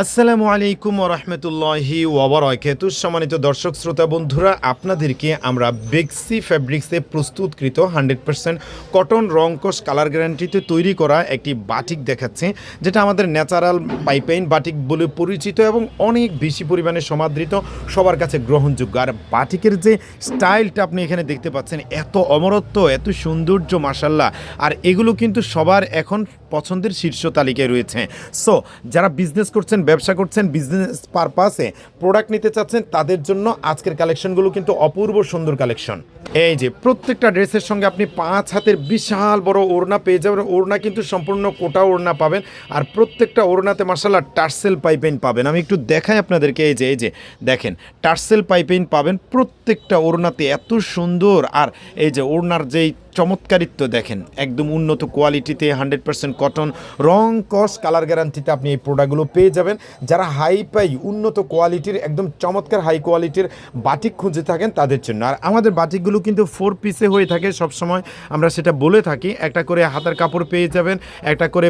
আসসালামু আলাইকুম রহমতুল্লাহি ওবরাকাতু সম্মানিত দর্শক, শ্রোতা, বন্ধুরা, আপনাদেরকে আমরা বেক্সি ফ্যাব্রিক্সে প্রস্তুতকৃত হান্ড্রেড পার্সেন্ট কটন রংকশ কালার গ্যারান্টিতে তৈরি করা একটি বাটিক দেখাচ্ছে, যেটা আমাদের ন্যাচারাল পাইপাইন বাটিক বলে পরিচিত এবং অনেক বেশি পরিমাণে সমাদৃত, সবার কাছে গ্রহণযোগ্য। আর বাটিকের যে স্টাইলটা আপনি এখানে দেখতে পাচ্ছেন, এত অমরত্ব, এত সৌন্দর্য মাসাল্লাহ আর এগুলো কিন্তু সবার এখন পছন্দের শীর্ষ তালিকায় রয়েছে। সো যারা বিজনেস করছেন, ব্যবসা করছেন বিজনেস পারপাসে প্রোডাক্ট নিতে চাচ্ছেন, তাদের জন্য আজকের কালেকশনগুলো কিন্তু অপূর্ব সুন্দর কালেকশন এই যে, প্রত্যেকটা ড্রেসের সঙ্গে আপনি পাঁচ হাতের বিশাল বড় ওড়না পেয়ে যাবেন। ওড়না কিন্তু সম্পূর্ণ কোটা ওড়না পাবেন। আর প্রত্যেকটা ওড়নাতে মার্শাল্লাহ টার্সেল পাইপেন পাবেন। আমি একটু দেখাই আপনাদেরকে এই যে এই যে, দেখেন, টার্সেল পাইপেন পাবেন প্রত্যেকটা ওড়নাতে এত সুন্দর। আর এই যে, ওড়নার যেই চমৎকারিত্ব দেখেন। একদম উন্নত কোয়ালিটিতে হান্ড্রেড পার্সেন্ট কটন, রং, কস, কালার গ্যারান্টিতে আপনি এই প্রোডাক্টগুলো পেয়ে যাবেন। যারা হাই পাই উন্নত কোয়ালিটির, একদম চমৎকার হাই কোয়ালিটির বাটিক খুঁজে থাকেন তাদের জন্য। আর আমাদের বাটিকগুলো কিন্তু ফোর পিসে হয়ে থাকে সবসময়। আমরা সেটা বলে থাকি, একটা করে হাতার কাপড় পেয়ে যাবেন, একটা করে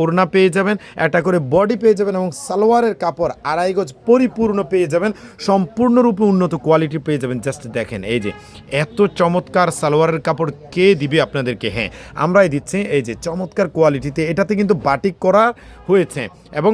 ওড়না পেয়ে যাবেন, একটা করে বডি পেয়ে যাবেন এবং সালোয়ারের কাপড় আড়াই গজ পরিপূর্ণ পেয়ে যাবেন, সম্পূর্ণরূপে উন্নত কোয়ালিটি পেয়ে যাবেন। জাস্ট দেখেন, এই যে এত চমৎকার সালোয়ারের কাপড় কে দিবে আপনাদেরকে? হ্যাঁ আমরাই দিচ্ছি। এই যে চমৎকার কোয়ালিটিতে এটাতে কিন্তু বাটিক করা হয়েছে। এবং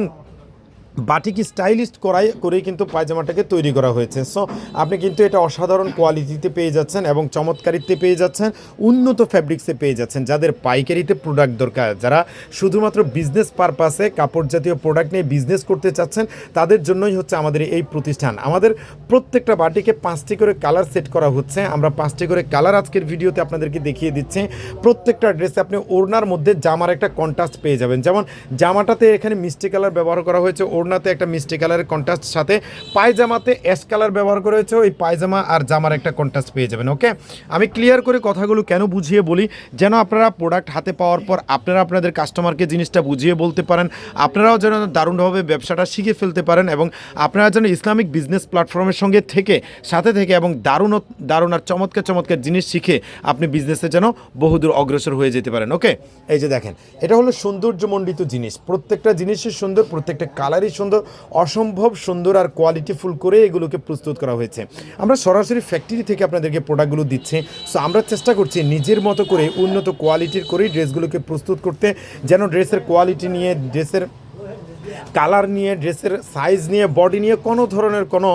বাটিক স্টাইলিস্ট করাই, করেই কিন্তু পায়জামাটাকে তৈরি করা হয়েছে। সো আপনি কিন্তু এটা অসাধারণ কোয়ালিটিতে পেয়ে যাচ্ছেন এবং চমৎকারিতে পেয়ে যাচ্ছেন, উন্নত ফ্যাব্রিক্সে পেয়ে যাচ্ছেন। যাদের পাইকারিতে প্রোডাক্ট দরকার, যারা শুধুমাত্র বিজনেস পারপাসে কাপড় জাতীয় প্রোডাক্ট নিয়ে বিজনেস করতে চাচ্ছেন, তাদের জন্যই হচ্ছে আমাদের এই প্রতিষ্ঠান। আমাদের প্রত্যেকটা বাটিকে পাঁচটি করে কালার সেট করা হচ্ছে। আমরা পাঁচটি করে কালার আজকের ভিডিওতে আপনাদেরকে দেখিয়ে দিচ্ছি। প্রত্যেকটা ড্রেসে আপনি ওড়নার মধ্যে জামার একটা কন্ট্রাস্ট পেয়ে যাবেন। যেমন, জামাটাতে এখানে মিষ্টি কালার ব্যবহার করা হয়েছে ওড়নাতে একটা মিষ্টি কালারের কন্ট্রাস্ট সাথে পায়জামাতে অ্যাশ কালার ব্যবহার করা হয়েছে। ওই পায়জামা আর জামার একটা কন্ট্রাস্ট পেয়ে যাবেন ওকে আমি ক্লিয়ার করে কথাগুলো কেন বুঝিয়ে বলি? যেন আপনারা প্রোডাক্ট হাতে পাওয়ার পর আপনারা আপনাদের কাস্টমারকে জিনিসটা বুঝিয়ে বলতে পারেন, আপনারাও যেন দারুণভাবে ব্যবসাটা শিখে ফেলতে পারেন এবং আপনারা যেন ইসলামিক বিজনেস প্ল্যাটফর্মের সঙ্গে থেকে, সাথে থেকে এবং দারুণ দারুণ আর চমৎকার চমৎকার জিনিস শিখে আপনি বিজনেসে যেন বহুদূর অগ্রসর হয়ে যেতে পারেন ওকে এই যে দেখেন, এটা হলো সৌন্দর্যমণ্ডিত জিনিস। প্রত্যেকটা জিনিসই সুন্দর, প্রত্যেকটা কালারই সুন্দর, অসম্ভব সুন্দর আর কোয়ালিটিফুল করে এগুলোকে প্রস্তুত করা হয়েছে। আমরা সরাসরি ফ্যাক্টরি থেকে আপনাদেরকে প্রোডাক্টগুলো দিচ্ছি। সো আমরা চেষ্টা করছি নিজের মতো করে উন্নত কোয়ালিটির করেই ড্রেসগুলোকে প্রস্তুত করতে, যেন ড্রেসের কোয়ালিটি নিয়ে ড্রেসের কালার নিয়ে, ড্রেসের সাইজ নিয়ে বডি নিয়ে কোনো ধরনের কোনো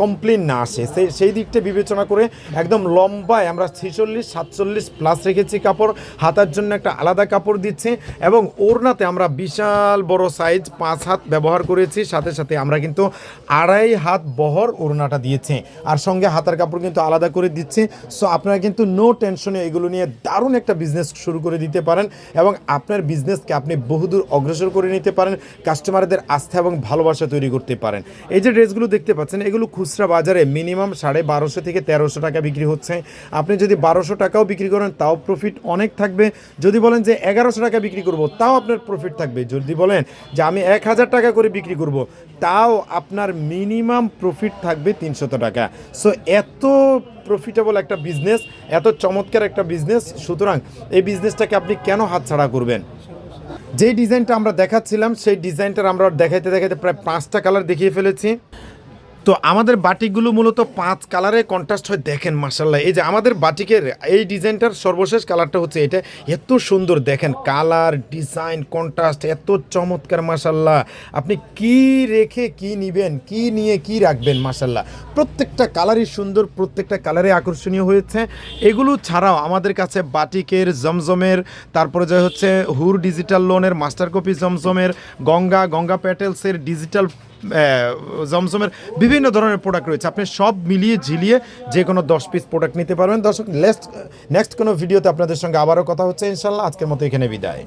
কমপ্লেন না আসে। সেই সেই দিকটা বিবেচনা করে একদম লম্বায় আমরা ছেচল্লিশ, সাতচল্লিশ প্লাস রেখেছি কাপড়। হাতার জন্য একটা আলাদা কাপড় দিচ্ছি এবং ওড়নাতে আমরা বিশাল বড় সাইজ পাঁচ হাত ব্যবহার করেছি। সাথে সাথে আমরা কিন্তু আড়াই হাত বহর ওড়নাটা দিয়েছি। আর সঙ্গে হাতার কাপড় কিন্তু আলাদা করে দিচ্ছি। সো আপনারা কিন্তু নো টেনশনে এগুলো নিয়ে দারুণ একটা বিজনেস শুরু করে দিতে পারেন এবং আপনার বিজনেসকে আপনি বহুদূর অগ্রসর করে নিতে পারেন। কাস্টমারদের আস্থা এবং ভালোবাসা তৈরি করতে পারেন। এই যে ড্রেসগুলো দেখতে পাচ্ছেন, এগুলো খুচরা বাজারে মিনিমাম সাড়ে বারোশো থেকে তেরোশো টাকা বিক্রি হচ্ছে। আপনি যদি বারোশো টাকাও বিক্রি করেন, তাও প্রফিট অনেক থাকবে। যদি বলেন যে এগারোশো টাকা বিক্রি করব, তাও আপনার প্রফিট থাকবে। যদি বলেন যে আমি এক হাজার টাকা করে বিক্রি করব, তাও আপনার মিনিমাম প্রফিট থাকবে তিনশত টাকা। সো এত প্রফিটেবল একটা বিজনেস এত চমৎকার একটা বিজনেস সুতরাং এই বিজনেসটাকে আপনি কেন হাতছাড়া করবেন? যেই ডিজাইনটা আমরা দেখাচ্ছিলাম সেই ডিজাইনটার আমরা দেখাইতে দেখাইতে প্রায় পাঁচটা কালার দেখিয়ে ফেলেছি। তো আমাদের বাটিকগুলো মূলত পাঁচ কালারে কন্ট্রাস্ট হয়, দেখেন মাসাল্লাহ এই যে আমাদের বাটিকের এই ডিজাইনটার সর্বশেষ কালারটা হচ্ছে এটা। এত সুন্দর, দেখেন কালার, ডিজাইন কন্ট্রাস্ট এত চমৎকার মাসাল্লাহ আপনি কি রেখে কি নিবেন, কি নিয়ে কি রাখবেন মাসাল্লাহ প্রত্যেকটা কালারই সুন্দর, প্রত্যেকটা কালারে আকর্ষণীয় হয়েছে। এগুলো ছাড়াও আমাদের কাছে বাটিকের জমজমের, তারপরে যে হচ্ছে হুর ডিজিটাল লোনের মাস্টার কপি জমজমের, গঙ্গা গঙ্গা প্যাটেলসের ডিজিটাল জমজমের বিভিন্ন ধরনের প্রোডাক্ট রয়েছে। আপনি সব মিলিয়ে ঝিলিয়ে যে কোনো দশ পিস প্রোডাক্ট নিতে পারবেন। দর্শক নেক্সট নেক্সট কোনো ভিডিওতে আপনাদের সঙ্গে আবারও কথা হচ্ছে। ইনশাল্লাহ আজকের মতো এখানে বিদায়।